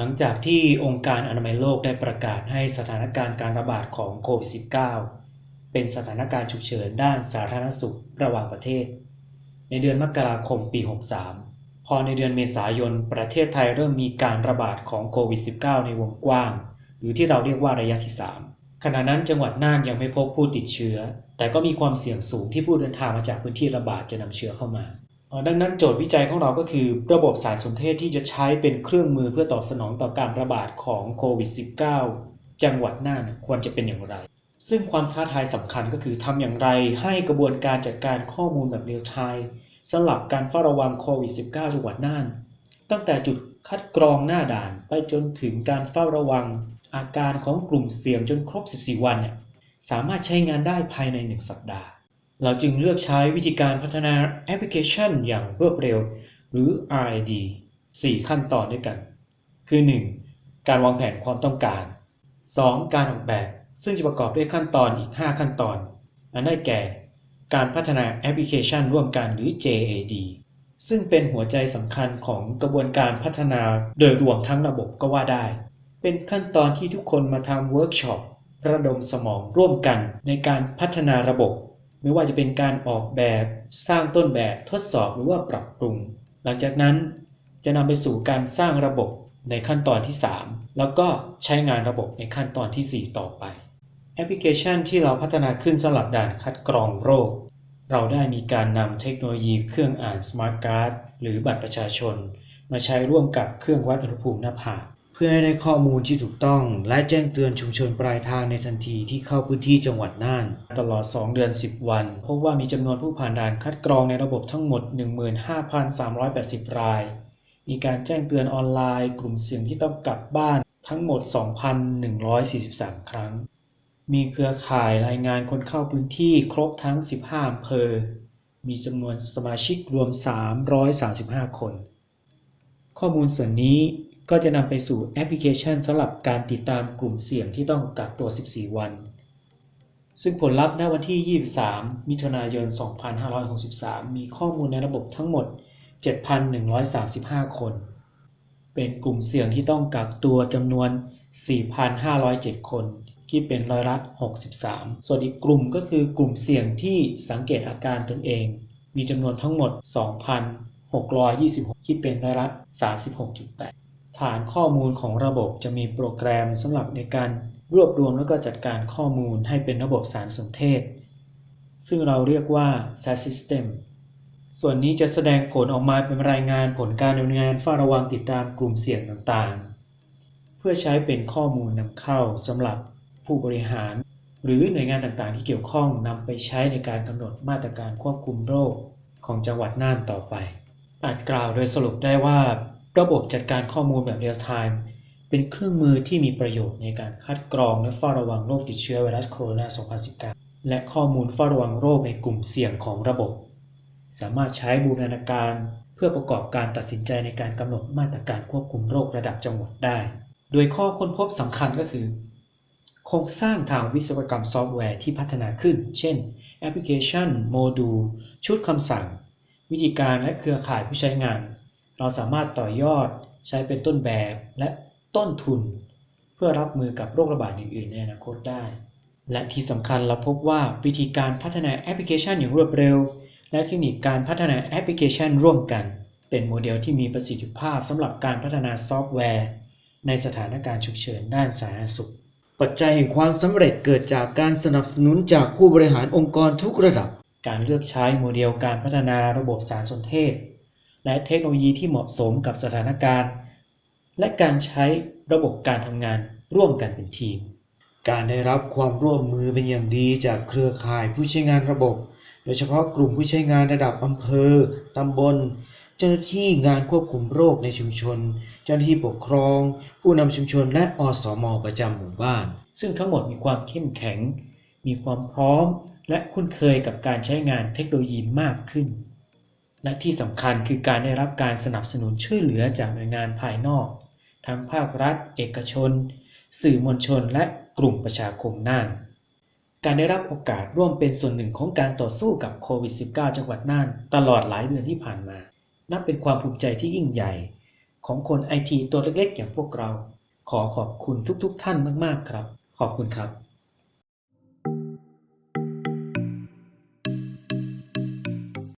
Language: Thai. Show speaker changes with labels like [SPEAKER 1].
[SPEAKER 1] หลังจากที่องค์การอนามัยโลกได้ประกาศให้สถานการณ์การระบาดของโควิด -19 เป็นสถานการณ์ฉุกเฉินด้านสาธารณสุขระหว่างประเทศ ในเดือนมกราคมปี 63 พอในเดือนเมษายน ประเทศไทยเริ่มมีการระบาดของโควิด -19 ในวงกว้าง หรือที่เราเรียกว่าระยะที่ 3 ขณะนั้นจังหวัดน่านยังไม่พบผู้ติดเชื้อ แต่ก็มีความเสี่ยงสูงที่ผู้เดินทางมาจากพื้นที่ระบาดจะนำเชื้อเข้ามา ดังนั้นโจทย์วิจัยของเราก็คือ ระบบสารสนเทศที่จะใช้เป็นเครื่องมือเพื่อตอบสนองต่อการระบาดของโควิด -19 จังหวัดน่านควรจะเป็นอย่างไร ซึ่งความท้าทายสำคัญก็คือทำอย่างไรให้กระบวนการจัดการข้อมูลแบบเรียลไทม์สำหรับการเฝ้าระวังโควิด -19 จังหวัดน่าน ตั้งแต่จุดคัดกรองหน้าด่านไปจนถึงการเฝ้าระวัง อาการของกลุ่มเสี่ยงจนครบ 14 วันเนี่ยสามารถใช้งานได้ภายใน 1 สัปดาห์ เราจึงเลือกใช้วิธีการพัฒนาแอปพลิเคชันอย่างรวดเร็ว หรือ RID 4 ขั้นตอนด้วยกัน คือ 1. การวางแผนความต้องการ 2. การออกแบบ ซึ่งจะประกอบด้วยขั้นตอนอีก 5 ขั้นตอน อันได้แก่ การพัฒนาแอปพลิเคชันร่วมกันหรือ JAD ซึ่งเป็นหัวใจสำคัญของกระบวนการพัฒนาโดยรวมทั้งระบบก็ว่าได้ เป็นขั้นตอนที่ทุกคนมาทำเวิร์กช็อประดมสมองร่วมกันในการพัฒนาระบบ ไม่ว่าจะเป็นการออกแบบสร้างต้นแบบทดสอบหรือว่าปรับปรุง หลังจากนั้นจะนำไปสู่การสร้างระบบในขั้นตอนที่ 3 แล้วก็ใช้งานระบบในขั้นตอนที่ 4 ต่อไป แอปพลิเคชันที่เราพัฒนาขึ้นสำหรับด่านคัดกรองโรค เราได้มีการนำเทคโนโลยีเครื่องอ่านสมาร์ทการ์ดหรือบัตรประชาชน มาใช้ร่วมกับเครื่องวัดอุณหภูมิหน้าผาก พื่อให้ได้ข้อมูลที่ถูกต้อง และแจ้งเตือนชุมชนปลายทางในทันทีที่เข้าพื้นที่จังหวัดน่าน ตลอด 2 เดือน 10 วัน พบว่ามีจำนวนผู้ผ่านด่านคัดกรองในระบบทั้งหมด 15,380 ราย มีการแจ้งเตือนออนไลน์ กลุ่มเสี่ยงที่ต้องกลับบ้านทั้งหมด 2,143 ครั้ง มีเครือข่ายรายงานคนเข้าพื้นที่ครบทั้ง 15อำเภอ มีจำนวนสมาชิกรวม 335 คน ข้อมูลส่วนนี้ ก็จะนำไปสู่แอปพลิเคชันสำหรับการติดตามกลุ่มเสี่ยงที่ต้องกักตัว 14 วัน ซึ่งผลลัพธ์ณวันที่ 23 มิถุนายน 2563 มีข้อมูลในระบบทั้งหมด 7,135 คน เป็นกลุ่มเสี่ยงที่ต้องกักตัวจำนวน 4,507 คนที่เป็นร้อยละ63 ส่วนอีกกลุ่มก็คือกลุ่มเสี่ยงที่สังเกตอาการตนเอง มีจำนวนทั้งหมด 2,626คิดเป็นร้อยละ36.8 ฐานข้อมูลของระบบจะมีโปรแกรมสำหรับในการรวบรวมและก็จัดการข้อมูลให้เป็นระบบสารสนเทศ ซึ่งเราเรียกว่า SAS System ส่วนนี้จะแสดงผลออกมาเป็นรายงานผลการดำเนินงานเฝ้าระวังติดตามกลุ่มเสี่ยงต่างๆ เพื่อใช้เป็นข้อมูลนำเข้าสำหรับผู้บริหาร หรือหน่วยงานต่างๆ ที่เกี่ยวข้องนำไปใช้ในการกำหนดมาตรการควบคุมโรคของจังหวัดน่านต่อไป อาจกล่าวโดยสรุปได้ว่า ระบบจัดการข้อมูลแบบเรียลไทม์เป็นเครื่องมือที่มีประโยชน์ในการคัดกรองและเฝ้าระวังโรคติดเชื้อไวรัสโคโรนา 2019 และข้อมูลเฝ้าระวังโรคในกลุ่มเสี่ยงของระบบ สามารถใช้บูรณาการเพื่อประกอบการตัดสินใจในการกำหนดมาตรการควบคุมโรคระดับจังหวัดได้ โดยข้อค้นพบสำคัญก็คือ โครงสร้างทางวิศวกรรมซอฟต์แวร์ที่พัฒนาขึ้น เช่น แอปพลิเคชัน โมดูล ชุดคำสั่ง วิธีการและเครือข่ายผู้ใช้งาน เราสามารถต่อยอดใช้เป็นต้นแบบและต้นทุน เพื่อรับมือกับโรคระบาดอื่นๆในอนาคตได้ และที่สำคัญเราพบว่าวิธีการพัฒนาแอปพลิเคชันอย่างรวดเร็ว และเทคนิคการพัฒนาแอปพลิเคชันร่วมกัน เป็นโมเดลที่มีประสิทธิภาพสำหรับการพัฒนาซอฟต์แวร์ ในสถานการณ์ฉุกเฉินด้านสาธารณสุข ปัจจัยแห่งความสำเร็จเกิดจากการสนับสนุนจากผู้บริหารองค์กรทุกระดับ การเลือกใช้โมเดลการพัฒนาระบบสารสนเทศ และเทคโนโลยีที่เหมาะสมกับสถานการณ์ และการใช้ระบบการทำงานร่วมกันเป็นทีม การได้รับความร่วมมือเป็นอย่างดีจากเครือข่ายผู้ใช้งานระบบ โดยเฉพาะกลุ่มผู้ใช้งานระดับอำเภอ ตำบล เจ้าหน้าที่งานควบคุมโรคในชุมชน เจ้าหน้าที่ปกครอง ผู้นำชุมชนและอสมประจำหมู่บ้าน ซึ่งทั้งหมดมีความเข้มแข็ง มีความพร้อม และคุ้นเคยกับการใช้งานเทคโนโลยีมากขึ้น และที่สำคัญคือการได้รับการสนับสนุนช่วยเหลือจากหน่วยงานภายนอก ทั้งภาครัฐ เอกชน สื่อมวลชน และกลุ่มประชาคมน่าน การได้รับโอกาสร่วมเป็นส่วนหนึ่งของการต่อสู้กับโควิด -19 จังหวัดน่าน ตลอดหลายเดือนที่ผ่านมา นับเป็นความภูมิใจที่ยิ่งใหญ่ ของคนไอทีตัวเล็กๆ อย่างพวกเรา ขอขอบคุณทุกๆท่านมากๆครับ ขอบคุณครับ